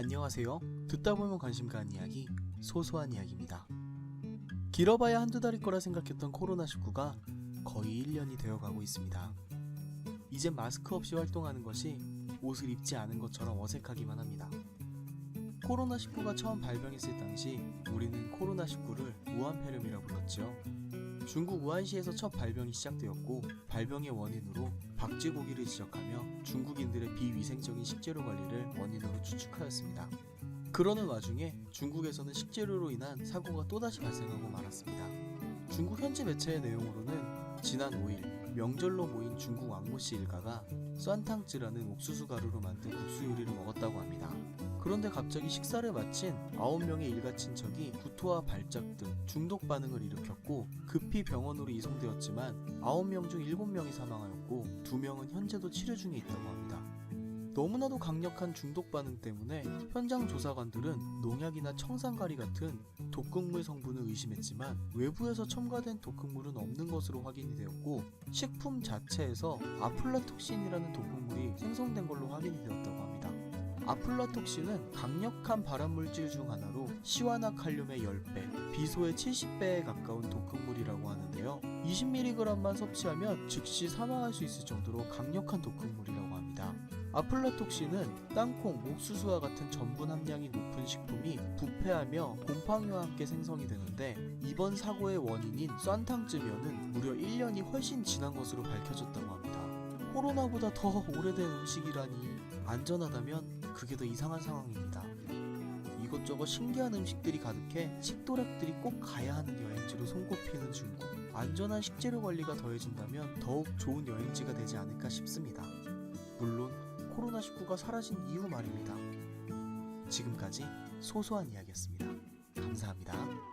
안녕하세요. 듣다 보면 관심 가는 이야기, 소소한 이야기입니다. 길어봐야 한두 달일 거라 생각했던 코로나19가 거의 1년이 되어 가고 있습니다. 이젠 마스크 없이 활동하는 것이 옷을 입지 않은 것처럼 어색하기만 합니다. 코로나19가 처음 발병했을 당시 우리는 코로나19를 우한폐렴이라 불렀죠. 중국 우한시에서 첫 발병이 시작되었고 발병의 원인으로 박쥐고기를 지적하며 중국인들의 비위생적인 식재료 관리를 원인으로 추측하였습니다. 그러는 와중에 중국에서는 식재료로 인한 사고가 또다시 발생하고 말았습니다. 중국 현지 매체의 내용으로는 지난 5일 명절로 모인 중국 왕모씨 일가가 酸탕쯔라는 옥수수 가루로 만든 국수 요리를 먹었다고 합니다. 그런데 갑자기 식사를 마친 9명의 일가 친척이 구토와 발작 등 중독 반응을 일으켰고 급히 병원으로 이송되었지만 9명 중 7명이 사망하였고 2명은 현재도 치료 중에 있다고 합니다. 너무나도 강력한 중독 반응 때문에 현장 조사관들은 농약이나 청산가리 같은 독극물 성분을 의심했지만 외부에서 첨가된 독극물은 없는 것으로 확인이 되었고 식품 자체에서 아플라톡신이라는 독극물이 생성된 걸로 확인이 되었다고 합니다. 아플라톡신은 강력한 발암물질 중 하나로 시와나 칼륨의 10배, 비소의 70배에 가까운 독극물이라고 하는데요. 20mg만 섭취하면 즉시 사망할 수 있을 정도로 강력한 독극물이라고 합니다. 아플라톡신은 땅콩, 옥수수와 같은 전분 함량이 높은 식품이 부패하며 곰팡이와 함께 생성이 되는데 이번 사고의 원인인 酸탕쯔면은 무려 1년이 훨씬 지난 것으로 밝혀졌다고 합니다. 코로나보다 더 오래된 음식이라니 안전하다면 그게 더 이상한 상황입니다. 이것저것 신기한 음식들이 가득해 식도락들이 꼭 가야 하는 여행지로 손꼽히는 중국. 안전한 식재료 관리가 더해진다면 더욱 좋은 여행지가 되지 않을까 싶습니다. 코로나19가 사라진 이후 말입니다. 지금까지 소소한 이야기였습니다. 감사합니다.